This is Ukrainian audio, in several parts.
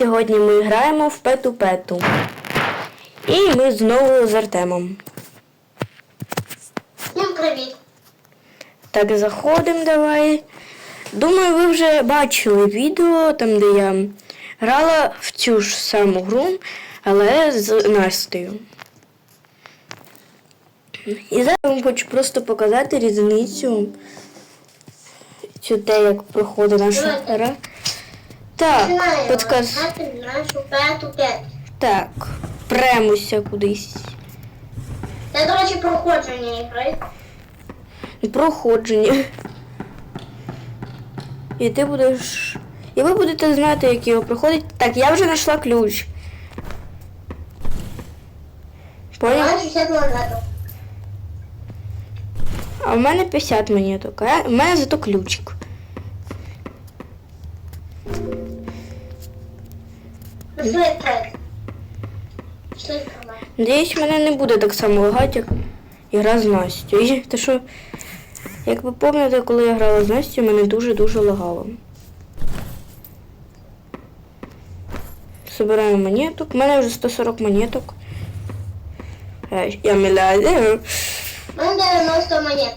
Сьогодні ми граємо в пету пету. І ми знову з Артемом. Всім привіт! Так, заходимо давай. Думаю, ви вже бачили відео, там, де я грала в цю ж саму гру, але з Настею. І зараз я вам хочу просто показати різницю. Цю те, як проходить наша гра. Так, п'ять. Так, премося кудись. Це, до речі, проходження ігри. Проходження. І ти будеш. І ви будете знати, як його проходить. Так, я вже знайшла ключ. Поняв? 60 монеток. А в мене 50 монеток, а в мене зато ключик. Надіюсь, мене не буде так само лагати, як ігра з Настю. І те, що, як ви пам'ятаєте, коли я грала з Настю, мене дуже-дуже лагало. Собираємо монеток. У мене вже 140 монеток. Е, Я мільярдер. У мене 90 монет.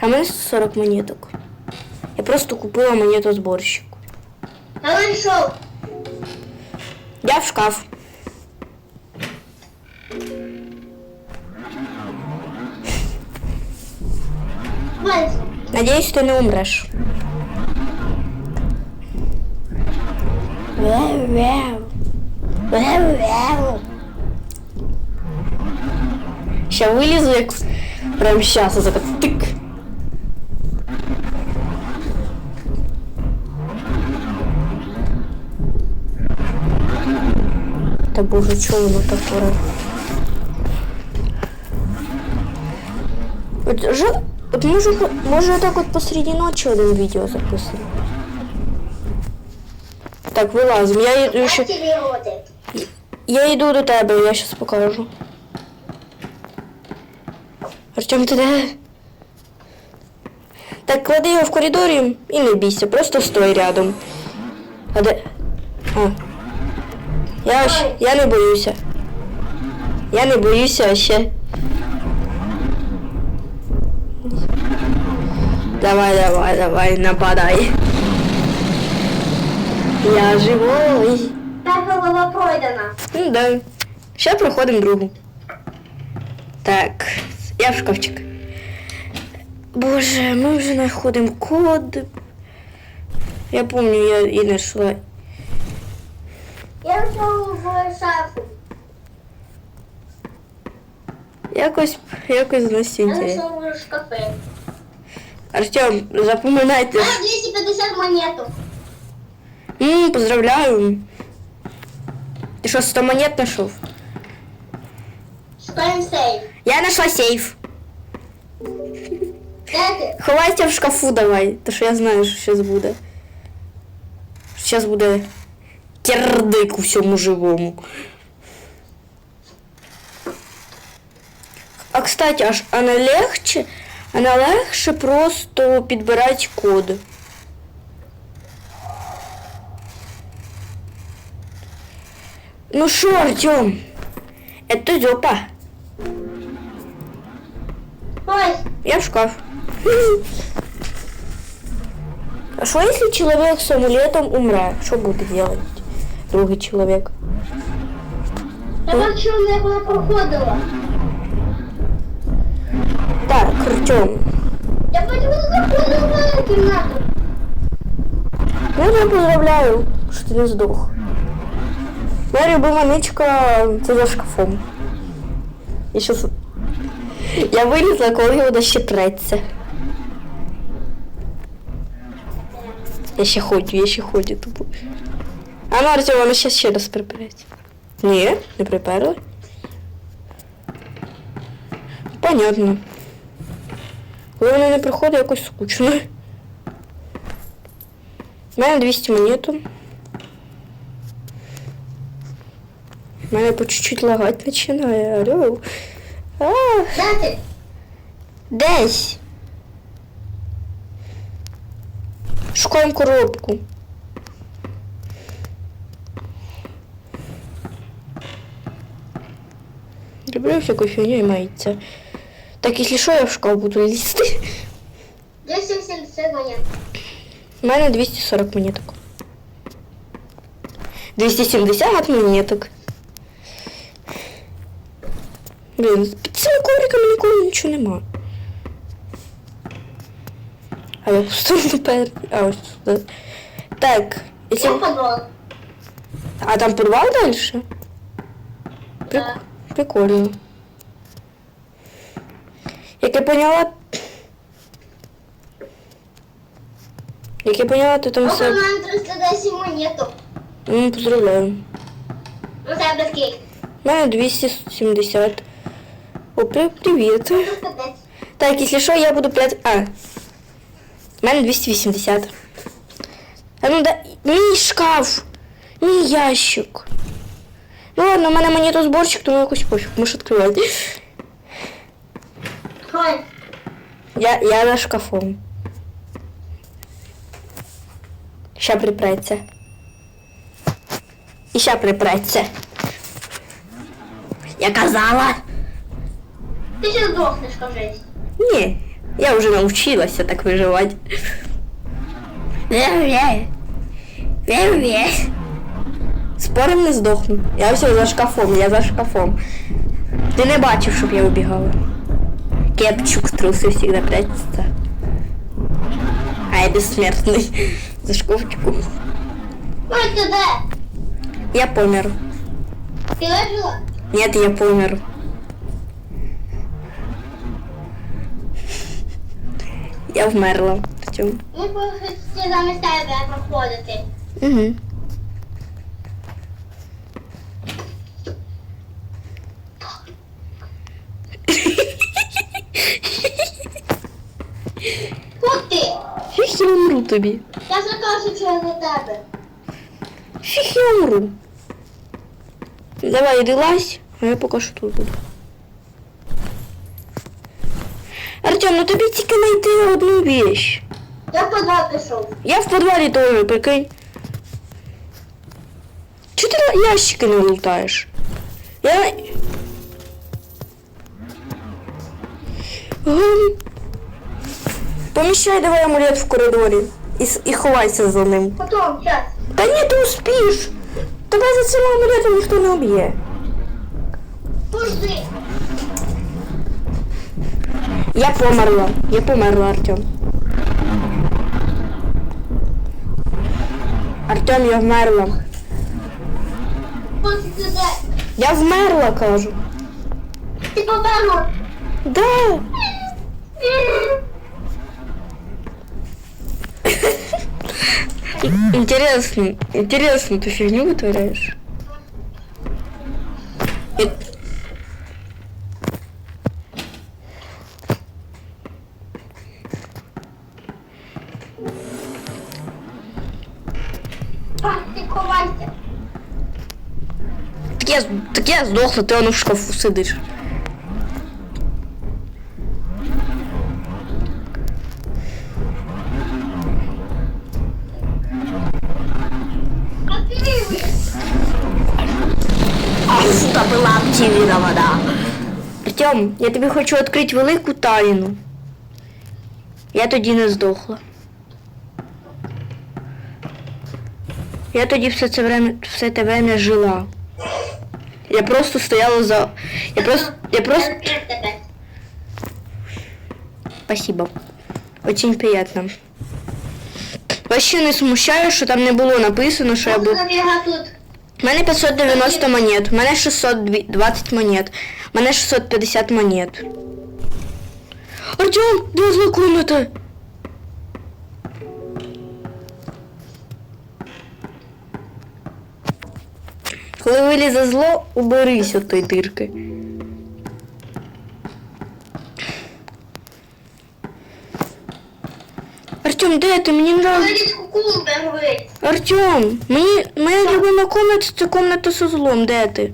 А в мене 140 монеток. Я просто купила монетозборщик. Я знайшов. Я в шкаф. Надеюсь, ты не умрешь. Сейчас вылезу, прям сейчас, а так тик. Та боже, чого воно таке? От, же, от може, може так от посреди ночі один відео записати. Так, вилазимо. Я йду ще. Активіруйте. Я йду до тебе, я зараз покажу. Артем, ти де? Так, клади його в коридорі і не бійся, просто стой рядом. А де? А. Я, щ- я не боюся. Я не боюся ще. Давай, давай, давай, нападай. Я живой. Перша глава пройдена. Ну да. Ще проходимо другу. Так, я в шкафчик. Боже, ми вже знаходимо код. Я пам'ятаю, я і знайшла. Я вийшов в шафу. Якось, якось Я інтересно. знайшов в шкафи. Артем, запам'ятайте. У мене 250 монеток. М, поздравляю. Ти що, 100 монет знайшов? Шукаємо сейф. Я знайшла сейф. Де ти? Ховайся в шкафу давай, то що я знаю, що зараз буде. Зараз буде кирдик у всьому живому. А кстати, аж вона легче, вона легше просто підбирати код. Ну що, Артем? Это жопа. Ось. Я в шкаф. А что если человек с амулетом умре? Что будет делать другой человек? Я бачу, як вона проходила. Так, Артем. Я бачу, вона заходила в кімнату. Ну, я поздравляю, що ти не здох. Моя любима ничка це за шкафом. Я щас... Я вилізла, коли вона ще треться. Я ще ходю, я ще ходю тупо. А ну, Артем, вона ще ще раз припереться. Ні, не приперли. Понятно. Коли вона не приходить, якось скучно. У мене 200 монету. У мене по чуть-чуть лагать починає. Алло. А, Де ти? десь. Шукаємо коробку. Люблю всяку фігню і мається. Так, якщо що, я в шкаф буду лізти. 270 монет. У мене 240 монеток. 270 монеток. Блін, під цими ковриками ніколи нічого нема. А я пустую тепер. А ось сюди. Так, Я якщо... подвал. А там підвал далі? Прик... Прикольно. Як я поняла. Як я поняла, ти там Ну, все. у мене 310 монеток. Ну, поздравляю. Ну, тебе скільки? У мене 270. О, при- привіт. Так, якщо що, я буду 5. А. У мене 280. А ну да. Мій шкаф. Мій ящик. Ну ладно, у мене монетозборчик, тому якось пофіг, можеш відкривати. Ой, Я, я за шкафом. Ща припреться. І ща припреться. Я казала. ти ще здохнеш, кажись. Ні, я вже навчилася так виживати. Спорим не здохну. Я все за шкафом, я за шкафом. Ти не бачив, щоб я убігала. Кепчук труси всегда прячется. А я бессмертный. За шкафчиком. Ой? Я помер. Ти вижила? Нет, я помер. Я вмерла. Артем. Ми повинні замість тебе проходити. Угу. Тут ти. Фіг я умру тобі. Я закажу, що я за тебе. Фіг я умру. Давай, іди лазь, а я поки що тут буду. Артем, ну тобі тільки знайти одну вещь. Я в подвал пішов. Я в подвалі теж, прикинь. Чого ти на ящики не лутаєш? Я... Гм. Поміщай давай амулет в коридорі і, і ховайся за ним. Потім, зараз. Та ні, ти успієш. Тебе за цим амулетом ніхто не об'є. Пужди. Я померла. Я померла, Артем. Артем, я вмерла. Я вмерла, кажу. Ти поберла. Да. Интересно, интересно, ты фигню вытворяешь? Так я, так я сдохла, ты он в шкафу сидишь. Артем, я тобі хочу відкрити велику тайну. Я тоді не здохла. Я тоді все це время, все те время жила. Я просто стояла за. Я просто. Я просто. Спасибо. Очень приятно. Вообще не смущає, що там не було написано, що я був. У мене 590 монет, у мене 620 монет, мене 650 монет. Артем, де зла комната? Коли вилізе зло, уберись от тої дирки. Артем, де ти? Мені нравится. Артем, мені моя любима комната це комната со злом, де ти?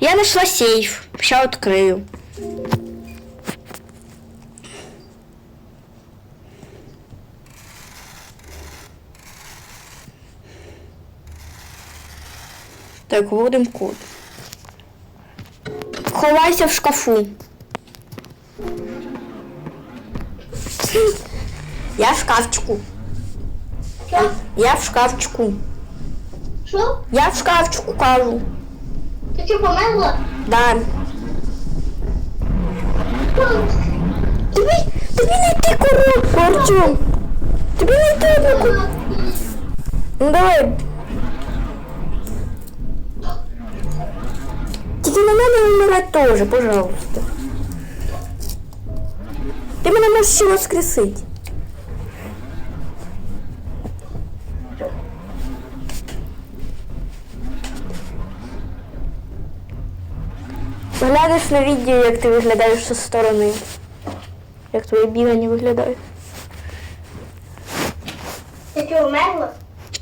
Я знайшла сейф. Ща відкрию. Так, вводимо код. Ховайся в шкафу. Я в шкафчику. Що? Я в шкафчику. Що? Я в шкафчику кажу. Ти що померла? Да. Тобі, тобі не йти коробку, Артем. Тобі не йти одну коробку. Ну давай. Тільки не вмирать теж, пожалуйста. Ти мене можеш ще воскресити. Глянеш на відео, як ти виглядаєш зі сторони. Як твоє бігання виглядає. Ти що вмерла?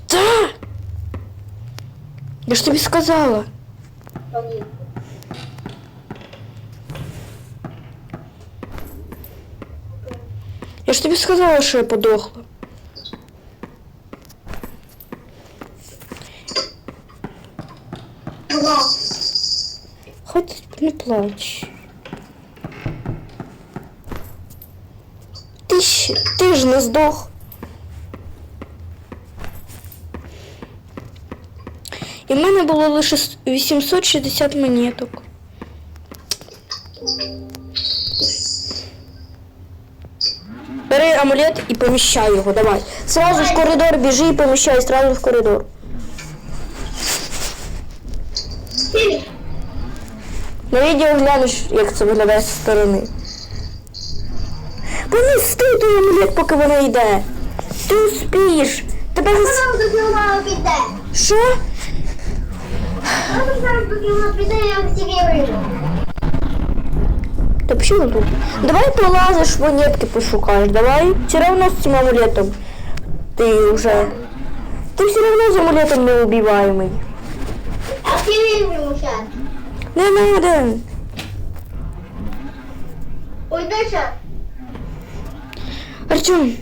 Та! Я ж тобі сказала. Я ж тобі сказала, що я подохла. Була. Хоч не плач. Ти ж, ти ж не здох. І в мене було лише 860 монеток. Бери амулет і поміщай його, давай. Сразу в коридор біжи і поміщай, сразу в коридор. Ти. На відео глянеш, як це виглядає зі сторони. Помісти той амулет, поки вона йде. Ти успієш. Тебе зас... Вона тут вона піде. Що? Вона зараз поки вона піде, я активірую. Та почему тут? Давай полазиш, монетки пошукаєш, давай. Все равно з цим амулетом. Ти вже. Ти все равно з амулетом не убиваємий. Активірую зараз. Не надо. Ой, де ще? Артем.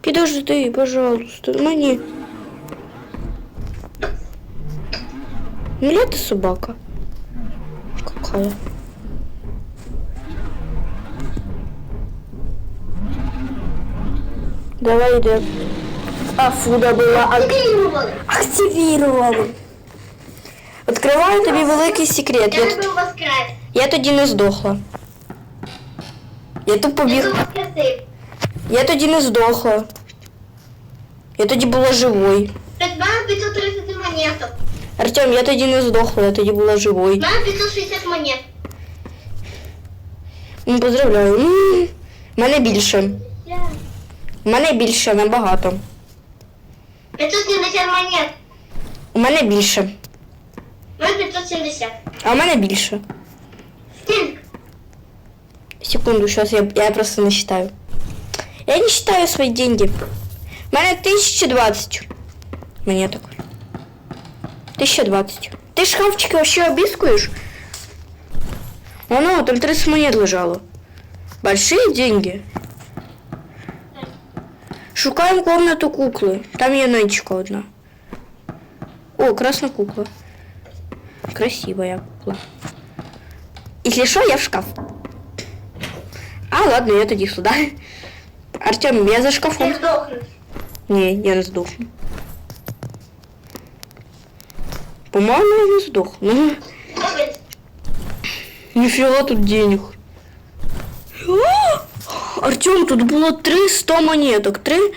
Підожди, пожалуйста, мені. Миля ти собака. Какая? Давай йдем. А фуда була. Ак... Активірували. Активірували. Відкриваю тобі великий секрет. Я тебе я тоді не здохла. Я тут побіг. Я тоді не здохла. Я тоді була живою. Мене 530 монеток. Артем, я тоді не здохла, я тоді була У живою. мене 560 монет. Ну, поздравляю. В мене більше. У мене більше набагато. 570 монет. У мене більше. У мене 570. А у мене більше. Скільки? Секунду, сейчас я, я просто не считаю. Я не считаю свои деньги. У мене 1020 монеток. 1020. Ты шкафчики вообще обискуешь? Оно, там 30 монет лежало. Большие деньги. Шукаем комнату куклы. Там є нычка одна. О, красная кукла. Красивая кукла. Если что, я в шкаф. А, ладно, я тоді сюди. Артем, я за шкафом. Ти здохнеш. Ні, я не здохну. По-моєму, я не здохну. Добре. Ніфіга тут денег. О! Артем, тут було 300 монеток. Три.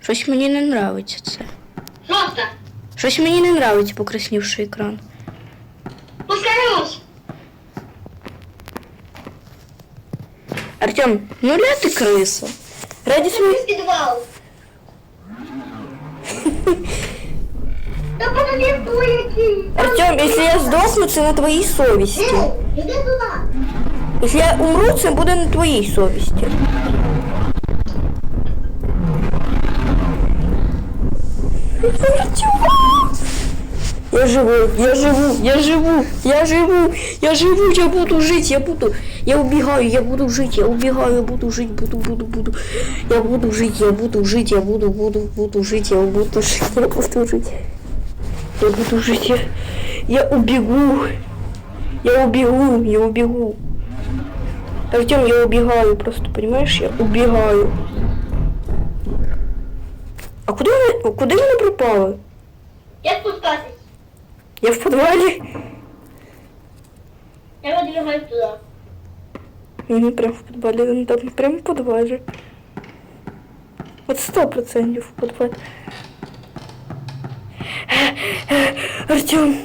Щось мені не нравиться це. Жовта. Щось мені не нравиться покраснівший екран. Пускаємось. Артем, ну ля ти криса. Раді своїх... в підвал. Та подожди, хто який? Артем, якщо я здохну, це на твоїй совісті. Ей, іди туди. Якщо я умру, це буде на твоїй совісті. Я живу, я живу, я живу, я живу, я живу, я буду жить, я буду, я убегаю, я буду жить, я убегаю, я буду жить, буду, буду, буду, я буду жить, я буду жить, я буду, буду, буду жить, я буду жить, я буду жить, я буду жить, я, я убегу, я убегу, я убегу. Артем, я убегаю просто, понимаешь, я убегаю. А куди вони, куди вони пропали? Як спускатись? Я в підвалі. Я видвигаю туди. Угу, прям в підвалі, він там прям в підвалі. От сто процентів в підвалі. Артем.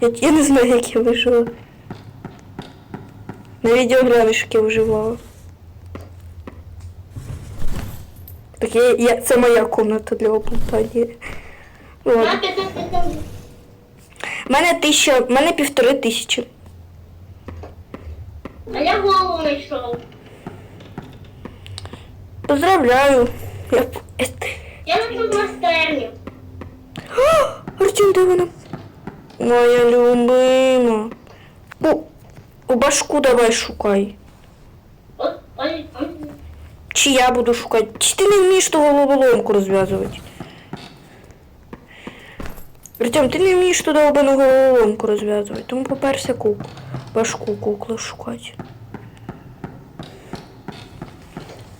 Я, я не знаю, як я вижила. На відео глянеш, як я виживала. Так я, я, це моя комната для. На Ладно. 15. У мене тисяча, в мене півтори тисячі. А я голову знайшов. Поздравляю. Я... Я знайшов майстерню. Артем, де вона? Моя любима. У, у башку давай шукай. Чи я буду шукати? Чи ти не вмієш ту головоломку розв'язувати? Артем, ти не вмієш ту долбану головоломку розв'язувати, тому поперся кук. Башку кукли шукати.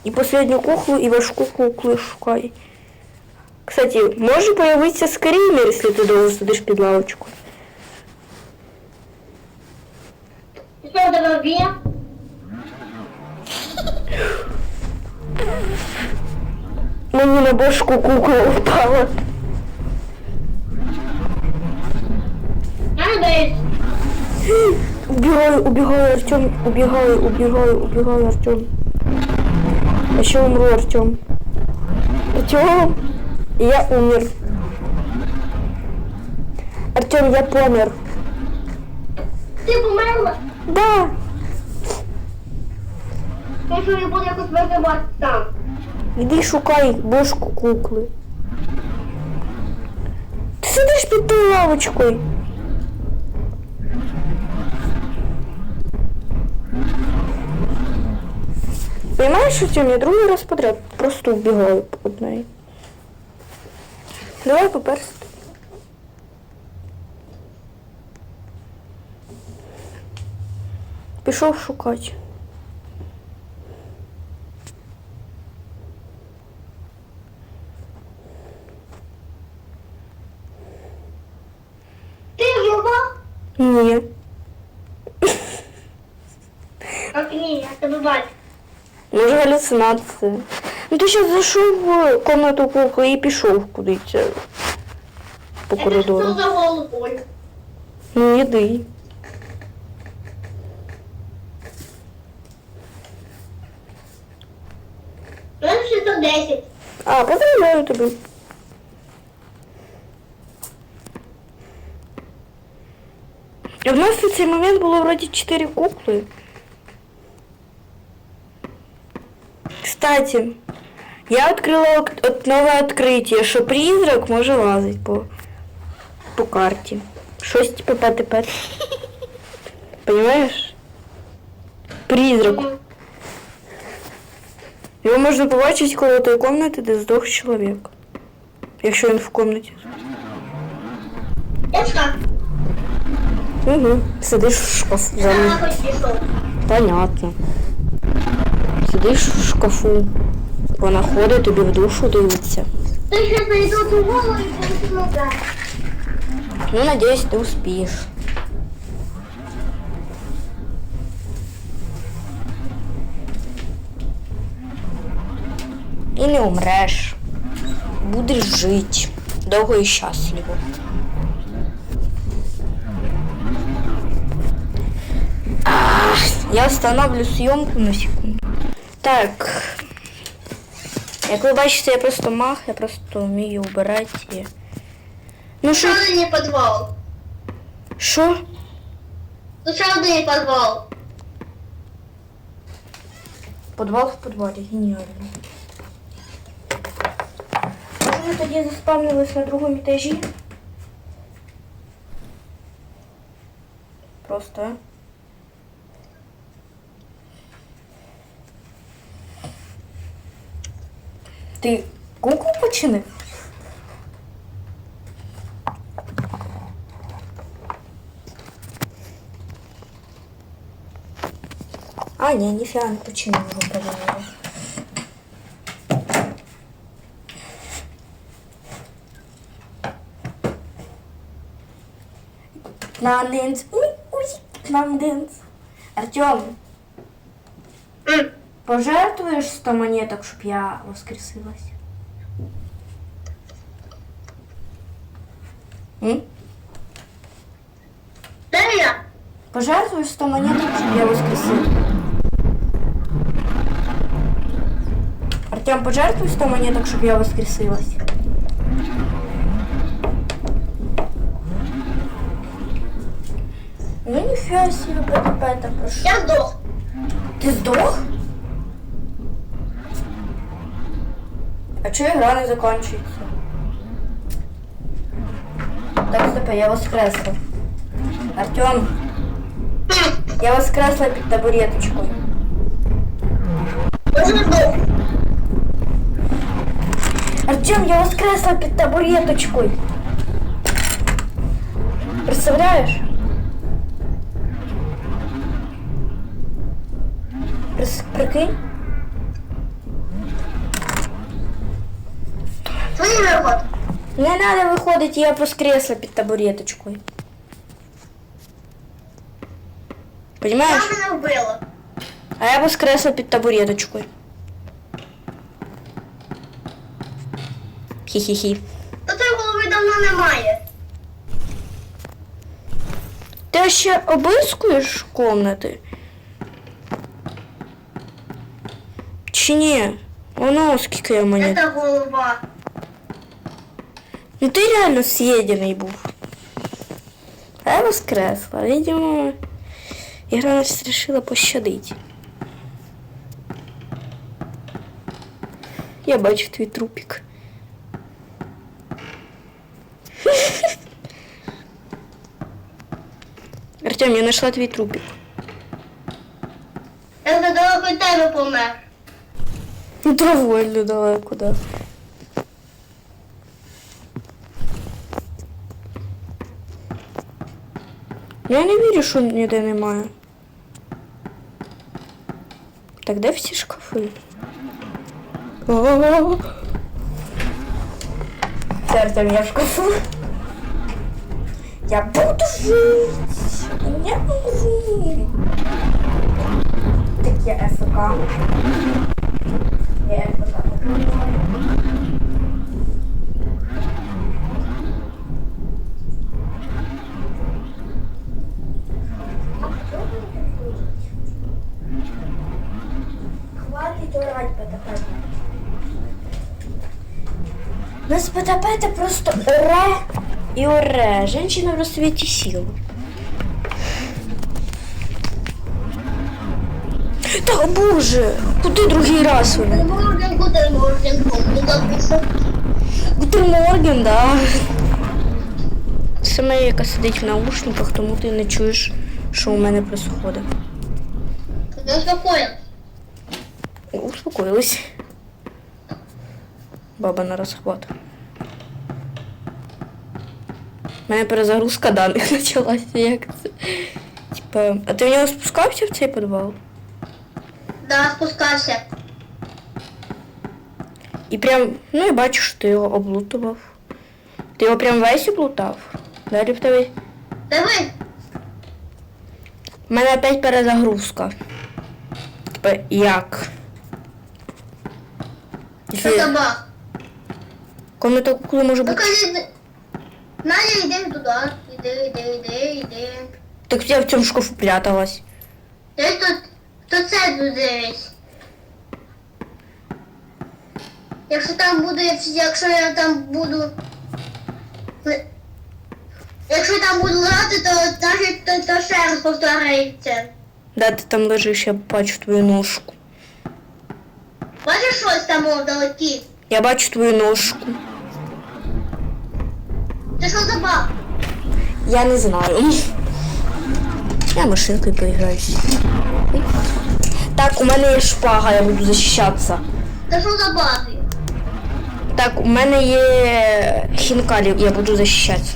І последню куклу, і башку кукли шукай. Кстати, може появитися скример, якщо ти довго сидиш під лавочкою. Башку кукла. Я даюсь. Убегаю, убегаю, Артем, убегаю, убегаю, убегаю, Артем. Я еще умру, Артем. Артем, я умер. Артем, я помер. Ти померла? Да. Тому що не буду якось виживати там. Іди шукай бошку кукли. Ти сидиш під тою лавочкою. Понимаешь, Артем, я другий раз подряд просто убегаю от неї. Давай поперся. Пішов шукати. Ти жива? Ні. Так ні, я тебе бачу. Може галюцинація. Ну ти ще зайшов в комнату кухні і пішов кудись е, по Я коридору. пішов за головою. Ну іди. У мене 610. А, поздравляю тебе. І в нас в цей момент було вроді 4 кукли. Кстати, я открыла новое открытие, что призрак може лазить по, по карті. Щось типу ПТП. Понимаешь? Призрак. Мгм. Його можна побачити коло тої кімнати, де здох чоловік. Якщо він в в шкаф. Угу. Сидиш в шкафу. Понятно. Сидиш в шкафу. Вона ходить, тобі в душу дивиться. Ти ще зайду ту голову і назад. Ну, надеюсь, ти успієш. І не умреш. Будеш жити. Довго і щасливо. Я остановлю съемку на секунду. Так. Як ви бачите, я просто мах, я просто вмію вбирати. Ну що? Ще один підвал. Що? Тут ще один підвал. Подвал в подвалі, геніально. Може, ми тоді заспавнились на другому етажі? просто, а? Ти куклу починив? А, ні, ніфіга не починив його перевірив. Нам динц. Уй, уй, нам динц. Артем, М. пожертвуєш 100 монеток, щоб я воскресилась? М? Де я? Пожертвуєш 100 монеток, щоб я воскресила? Артем, пожертвуй 100 монеток, щоб я воскресилась. Ну ніфіга себе, ПТП-то прошу. Я здох. Ти здох? А чого гра не закінчується? Так, стоп, я воскресла. Артем, я воскресла під табуреточкою. Я вже здох. Артем, я воскресла під табуреточкою. Представляєш? Прис- Прикинь? Не треба виходити, я воскресла під табуреточкою. Понимаєш? Я мене вбила. А я воскресла під табуреточкою. Хі-хі-хі. Та твоєї голови давно немає. Ти ще обискуєш комнати? Чи ні? Воно скільки я мені. Це голова. Ну ти реально съедений був. А я воскресла. Видимо, ігра нас вирішила пощадити. Я бачу твій трупик. Артем, я знайшла твій трупик. Я недалеко від тебе помер. Ну, довольно далеко, да. Я не вірю, що ніде немає. Так де всі шкафи? О-о-о. Це Артем, я в шкафу. Я буду жить. Я умру. Таке ФК. Я ФК. Орать, У нас ПТП это просто оре и оре. Женщина в расцвете сил. Та боже, куди другий раз вони? Морген, гудер, морген, гудер, Гутер Морген, да. Саме яка сидить в наушниках, тому ти не чуєш, що у мене происходить. Я успокоен. Успокоилась. Баба на розхват. У мене перезагрузка даних почалася. Як це? Типа, а ти в нього спускався в цей підвал? Да, спускайся. І прям, ну я бачу, що ти його облутував. Ти його прям весь облутав? Далі в тебе. Диви, У мене опять перезагрузка. Типа, як? Що собак. Комната коли може бути. кажи, Надя, йдемо туди. Іди, іди, іди, іди. Так я в цьому шкафу пряталась. Десь тут, то це дивись. Якщо там буде, якщо я там буду... Якщо там буду грати, то навіть то, то ще раз повториться. Да, ти там лежиш, я бачу твою ножку. Бачиш щось там вдалекі? Я бачу твою ножку. Це що за баг? Я не знаю. Я машинкою поіграюсь. Ой. Так, у мене є шпага, я буду захищатися. Та що за бази? Так, у мене є хінкалі, я буду захищатися.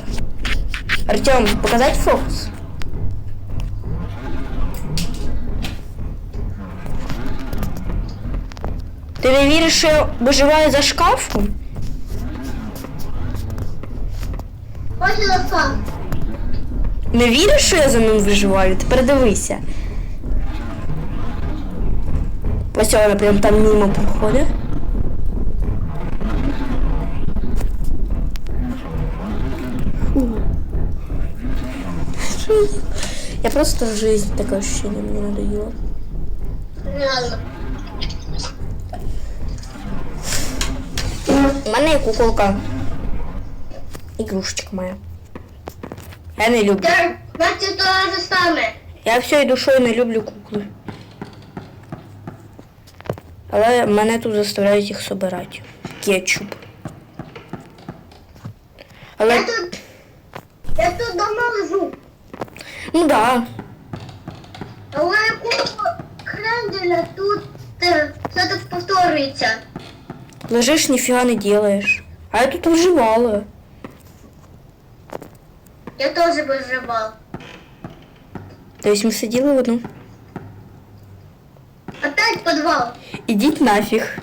Артем, показать фокус? Ти не віриш, що я виживаю за шкафом? І ласка. Не віриш, що я за ним виживаю? Тепер дивися. Ось вона прям там мимо проходить. Я- Я просто жизнь такое ощущение мне надоело. Реально. У мене є куколка. Ігрушечка моя. Я не люблю. Бачите то же саме. Я всією душою не люблю кукли. Але мене тут заставляють їх собирати. Кетчуп. Я тут. Я тут давно лежу. ну да. Але якого кренделя тут е, все так повторюється. Лежиш, ніфіга не делаєш. А я тут виживала. Я теж виживав. Тобто ми сиділи в одному. Опять підвал. Ідіть нафіг.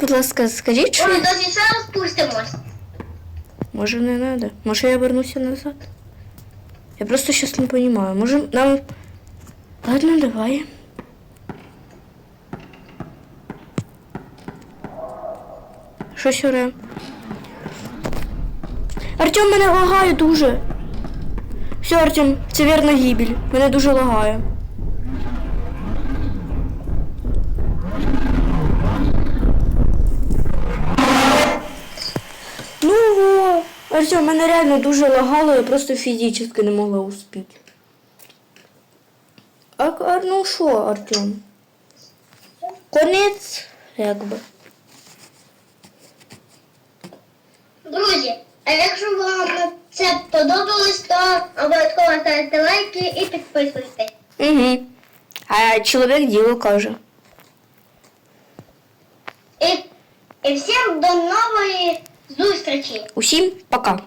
Будь ласка, скажіть, що. Може, досі ще раз спустимось. Може не надо. Може я вернуся назад. Я просто сейчас не понимаю. Може нам. Ладно, давай. Що сюре? Артем мене лагає дуже. Все, Артем, це вірна гибель. Мене дуже лагає. Ну во, Артем, мене реально дуже лагало, я просто фізично не могла успіти. А ну що, Артем? Конець, якби. Друзі, а якщо вам це подобалось, то обов'язково ставте лайки і підписуйтесь. Угу. А чоловік діло каже. І, і всім до нової зустрічі! Усім пока.